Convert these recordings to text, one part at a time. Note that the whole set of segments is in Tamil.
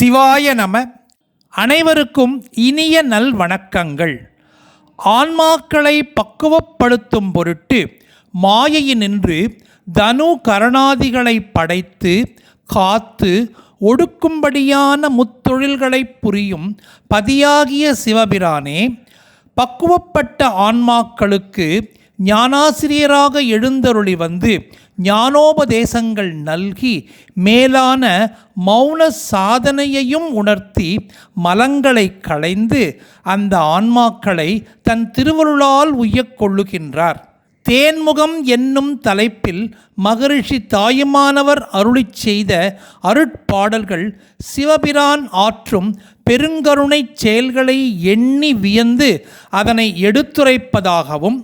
சிவாய நம. அனைவருக்கும் இனிய நல் வணக்கங்கள். ஆன்மாக்களை பக்குவப்படுத்தும் பொருட்டு மாயையினின்று தனு கரணாதிகளை படைத்து காத்து ஒடுக்கும்படியான முத்தொழில்களைப் புரியும் பதியாகிய சிவபிரானே பக்குவப்பட்ட ஆன்மாக்களுக்கு ஞானாசிரியராக எழுந்தருளி வந்து ஞானோபதேசங்கள் நல்கி மேலான மௌன சாதனையையும் உணர்த்தி மலங்களை களைந்து அந்த ஆன்மாக்களை தன் திருவருளால் உய்யக் கொள்ளுகின்றார். தேன்முகம் என்னும் தலைப்பில் மகரிஷி தாயுமானவர் அருளிச் செய்த அருட்பாடல்கள் சிவபிரான் ஆற்றும் பெருங்கருணைச் செயல்களை எண்ணி வியந்து அதனை எடுத்துரைப்பதாகவும்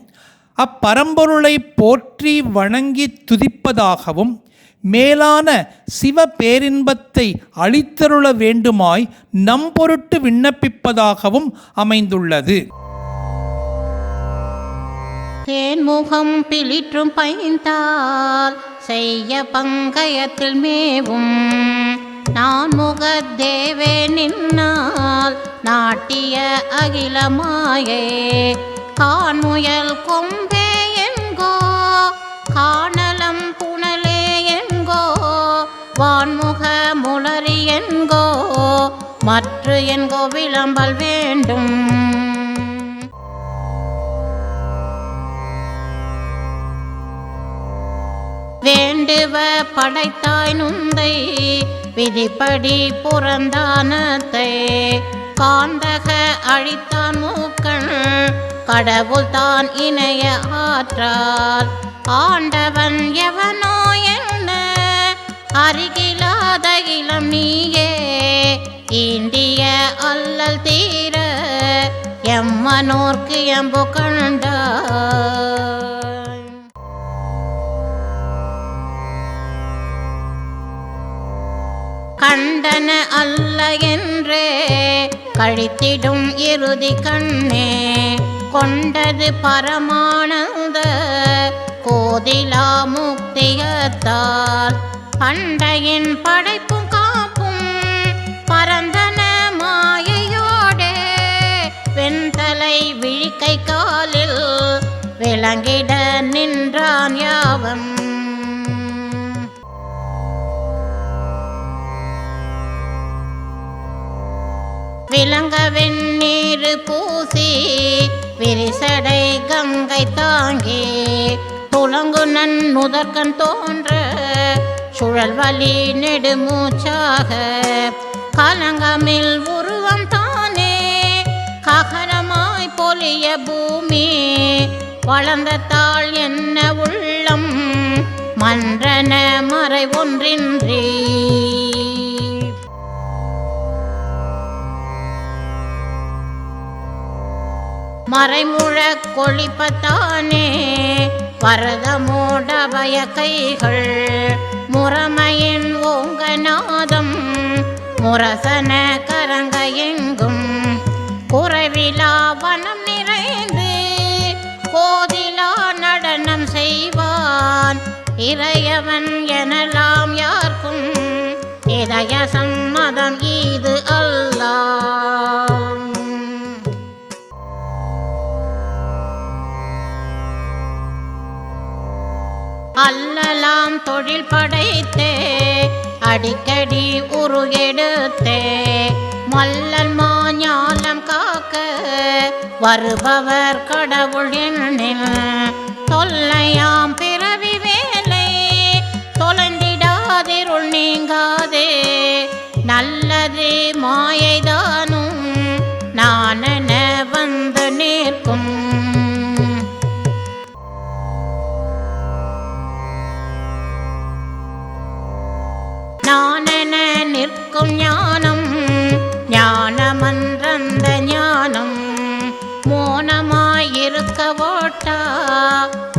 அப்பரம்பொருளை போற்றி வணங்கி துதிப்பதாகவும் மேலான சிவ பேரின்பத்தை அளித்தருள வேண்டுமாய் நம்பொருட்டு விண்ணப்பிப்பதாகவும் அமைந்துள்ளது. தேன்முகம் பிளிற்றும் பைந்தால் செய்ய பங்கயத்தில் மேவும். நான் முகத்தேவே நின்னால் நாட்டிய அகிலமாயே கான்முயல் கொம்பே எங்கோ காணலம் புனலே எங்கோ வான்முக முளரி என்கோ மற்ற என்கோ விளம்பல் வேண்டும். வேண்டுவ படைத்தாய் நுந்தை விதிப்படி புறந்தானத்தை காந்தக அழித்தான் மூக்கள் கடவுள் தான் இணைய ஆற்றார். ஆண்டவன் எவனோ என்ன? அருகிலாத இளம் நீயே. இந்திய அல்லல் தீர எம்மனோர்க்கு எம்பு கண்டார் கண்டன அல்ல என்றே கழித்திடும் இறுதி கண்ணே. கொண்டது பரமானந்த கோதிலா முக்தியத்தால். பண்டையின் படைப்பும் காப்பும் பரந்தன மாயையோடே வெண்தலை விழிக்கை காலில் விளங்கிட நின்றான் யாவம். விளங்க வெந்நீர் பூசி விரிசடை கங்கை தாங்கி துளங்கு நன்னுதற்கண் தோன்ற சுழல் வலி நெடுமூச்சாக கலங்கமில் உருவம் தானே ககனமாய் பொலிய பூமி வளர்ந்த தாள் என்ன உள்ளம் மன்றன மறை ஒன்றின்றி மறைமுழக் கொழிப்பத்தானே வரதமோடபய கைகள் முறமையின் ஓங்கநாதம் முரசன கரங்க எங்கும் குறைவிலா வனம் நிறைந்து கோதிலா நடனம் செய்வான். இறையவன் எனலாம் யாருக்கும் இதய சம்மதம் இது நான் தொழில் படைத்தே அடிக்கடி உருகெடுத்தே. மல்லல் மாஞாலம் காக்க வருபவர் கடவுள் எண்ணில் தொல்லையாம் பிறவி வேலை தொலைந்திடாதிருள் நீங்காதே. நல்லது மாயைதானும் நானென நிற்கும் ஞானம் ஞானமன்றந்த ஞானம். மோனமாயிருக்க ஓட்டா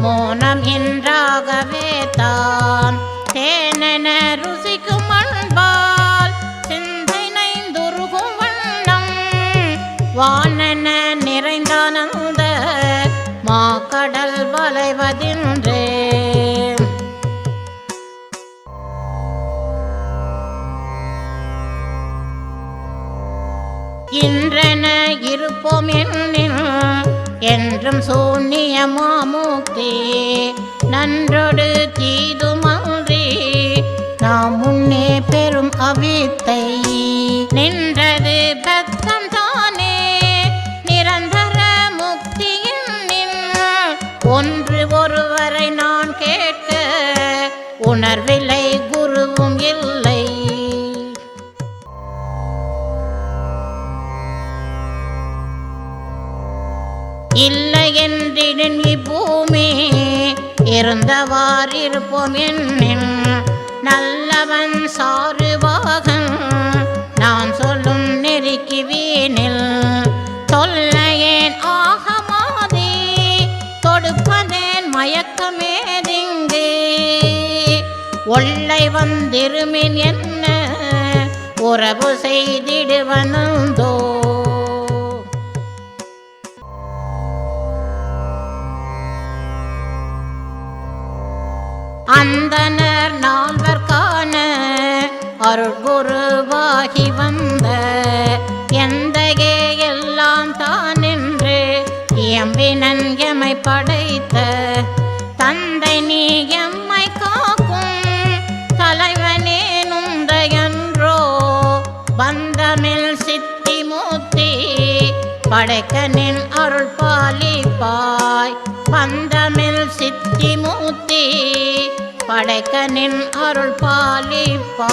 மோனம் என்றாகவே தான். தேனென ருசிக்கும் அன்பால் சிந்தை நைந்துருகும் வண்ணம். வானென இருப்போம் என்றும் என்றும் சூன்யமாமுக்தி நன்றொடு தீதுமன்றி நாம் முன்னே பெறும் அவித்தை. நின்றது பக்தம் தானே நிரந்தர முக்தியின் ஒன்று ஒருவரை நான் கேட்க உணர்வில்லை இருந்தவாறிருப்போம் என்னின் நல்லவன் சாருவாகன். நான் சொல்லும் நெருக்கி வீணில் சொல்லையேன் ஆகமாதே தொடுப்பதேன் மயக்கமேதிங்கு ஒல்லை வந்திருமின் என்ன உறவு செய்திடுவனந்தோ. அந்தனர் நால்வர்கான அருள்குருவாகி வந்த எந்தையே எல்லாம் தான் என்று எம்பினன் எமை படைத்த தந்தை நீ எம்மை காக்கும் தலைவனே நுந்தையன்றோ பந்தமில் சித்தி மூத்தி படைக்கனின் அருள் பாலிப்பாய் பந்தமில் சித்தி மூர்த்தி படைக்கனின் அருள் பாலிப்பா